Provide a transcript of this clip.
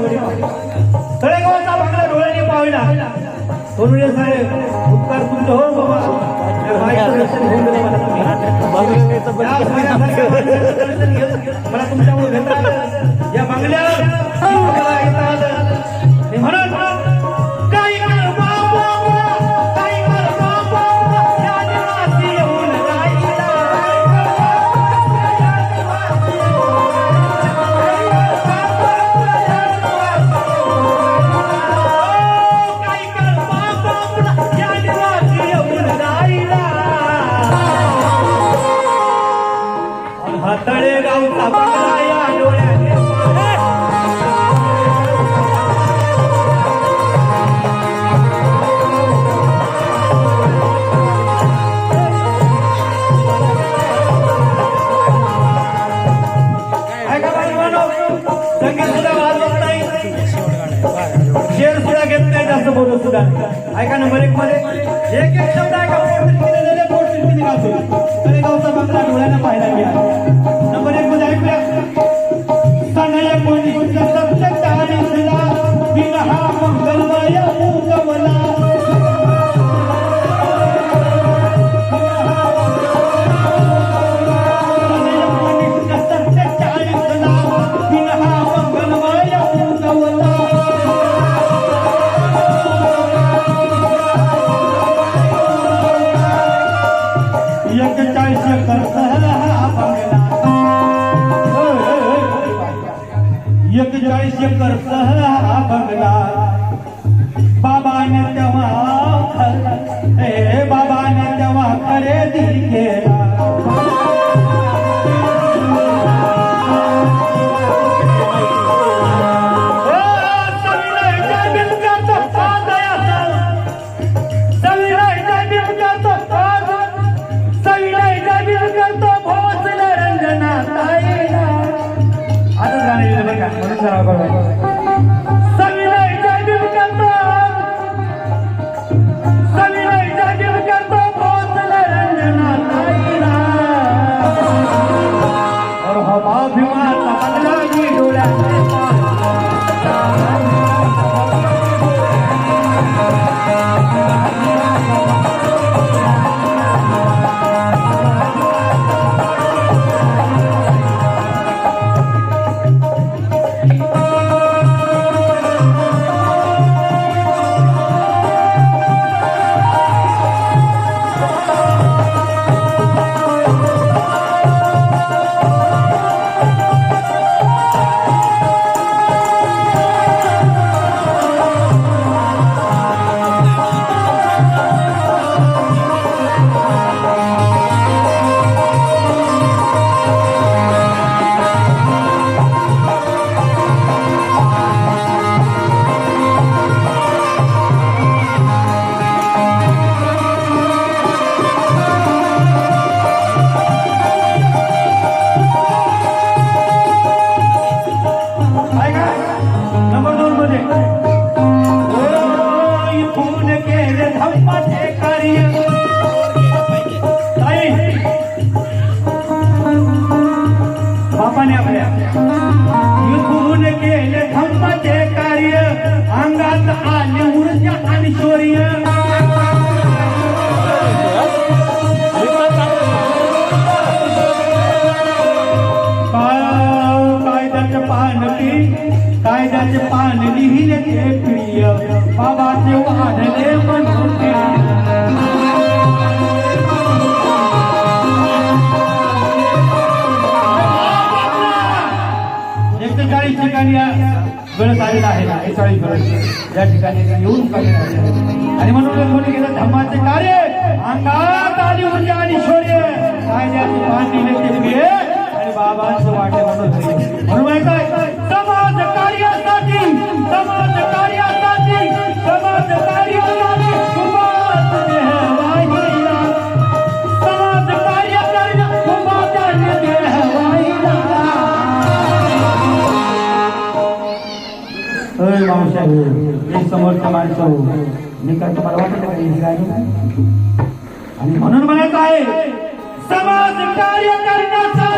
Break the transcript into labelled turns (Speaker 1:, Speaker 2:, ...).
Speaker 1: आवडीला तळेगावचा बांगला डोळ्याने पाहिला. सोनुले साहेब उपकार तुमचं हो बाबा. मला तुमच्यामुळे या बांगल्यावर ऐका नंबर एक मध्ये एक एक शब्द ऐका पोट तिथे दिलेले पोट तिथे गावतो तरी गावचा बंगला डोळ्यानं पाहायला मिळाला एक एकेचाळीस एकर हा बंगला बाबाने तेव्हा हे बाबाने तेव्हा खरेदी केला ส आले ऊर्जा आणि कायद्याचे पान कायद्याचे पान लिहिले ते प्रिय बाबाचे वाढले म्हणून ठिकाणी गळत आलेला आहे ना एकेचाळीस या ठिकाणी येऊन पाहिजे आणि म्हणून कोणी केलं धर्माचे कार्य. अंगात आली ऊर्जा आणि शौर्य. कायद्याचे पान दिले ते आणि बाबांचं वाटे म्हणून म्हणून आहे अय मावशा एक माणसं हो. मी काय तुम्हाला वाटत ही गाणी? आणि म्हणून म्हणायचं आहे समाज कार्य करण्याचा